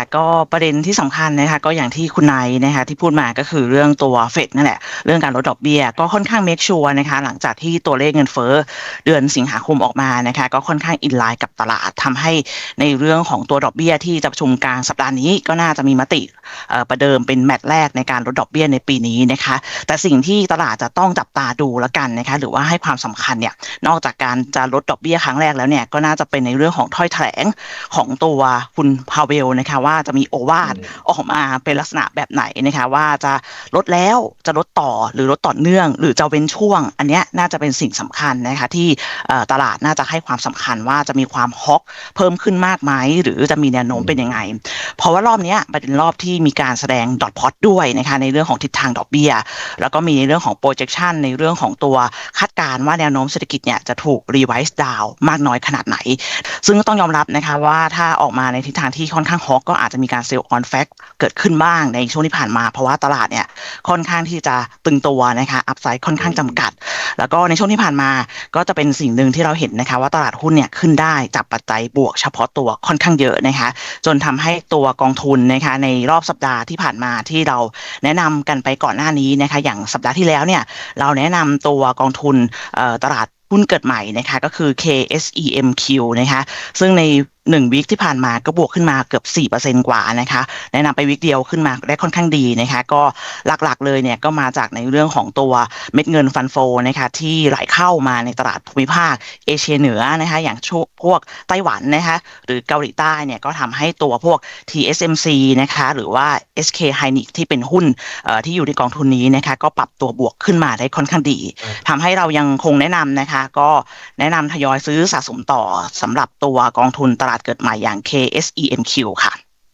ค่ะก็ประเด็นที่สำคัญนะคะก็อย่างที่คุณนายนะคะที่พูดมาก็คือเรื่องตัวเฟดนั่นแหละ เรื่องการลดดอกเบี้ยก็ค่อนข้างเมคชัวร์นะคะหลังจากที่ตัวเลขเงินเฟ้อเดือนสิงหาคมออกมานะคะก็ค่อนข้างอินไลน์กับตลาดทำให้ในเรื่องของตัวดอกเบี้ยที่จะประชุมกลางสัปดาห์นี้ก็น่าจะมีมติประเดิมเป็นแมตช์แรกในการลดดอกเบี้ยในปีนี้นะคะแต่สิ่งที่ตลาดจะต้องจับตาดูแล้วกันนะคะหรือว่าให้ความสำคัญเนี่ยนอกจากการจะลดดอกเบี้ยครั้งแรกแล้วเนี่ยก็น่าจะเป็นในเรื่องของถ้อยแถลงของตัวคุณพาเวลนะคะว่าจะมีโอวาทออกมาเป็นลักษณะแบบไหนนะคะว่าจะลดแล้วจะลดต่อหรือลดต่อเนื่อง หรือจะเว้นช่วง อันนี้น่าจะเป็นสิ่งสำคัญนะคะที่ตลาดน่าจะให้ความสำคัญว่าจะมีความฮอกเพิ่มขึ้นมากไหมหรือจะมีแนวโน้มเป็นยังไง เพราะว่ารอบนี้เป็นรอบที่มีการแสดงดอทพอตด้วยนะคะในเรื่องของทิศทางดอกเบี้ย แล้วก็มีในเรื่องของ projection ในเรื่องของตัวคาดการณ์ว่าแนวโน้มเศรษฐกิจเนี่ยจะถูก revise down มากน้อยขนาดไหน ซึ่งต้องยอมรับนะคะว่าถ้าออกมาในทิศทางที่ค่อนข้างฮอกก็อาจจะมีการเซลล์ออนแฟกเกิดขึ้นบ้างในช่วงที่ผ่านมา เพราะว่าตลาดเนี่ยค่อนข้างที่จะตึงตัวนะคะอัพไซด์ค่อนข้างจำกัด แล้วก็ในช่วงที่ผ่านมาก็จะเป็นสิ่งหนึ่งที่เราเห็นนะคะว่าตลาดหุ้นเนี่ยขึ้นได้จากปัจจัยบวกเฉพาะตัวค่อนข้างเยอะนะคะจนทำให้ตัวกองทุนนะคะในรอบสัปดาห์ที่ผ่านมาที่เราแนะนำกันไปก่อนหน้านี้นะคะอย่างสัปดาห์ที่แล้วเนี่ยเราแนะนำตัวกองทุนตลาดหุ้นเกิดใหม่นะคะก็คือ KSEMQ นะคะซึ่งใน หนึ่งวิกที่ผ่านมาก็บวกขึ้นมาเกือบ 4%กว่านะคะแนะนำไปวิกเดียวขึ้นมาได้ค่อนข้างดีนะคะก็หลักๆเลยเนี่ยก็มาจากในเรื่องของตัวเม็ดเงินฟันโฟนะคะที่ไหลเข้ามาในตลาดภูมิภาคเอเชียเหนือนะคะอย่างพวกไต้หวันนะคะหรือเกาหลีใต้เนี่ยก็ทำให้ตัวพวก TSMC นะคะหรือว่า SK Hynix ที่เป็นหุ้นที่อยู่ในกองทุนนี้นะคะก็ปรับตัวบวกขึ้นมาได้ค่อนข้างดีทำให้เรายังคงแนะนำนะคะ ก็แนะนำทยอยซื้อสะสมต่อสำหรับตัวกองทุนตลาดดเกิดใหม่อย่าง KSEMQ ค่ะ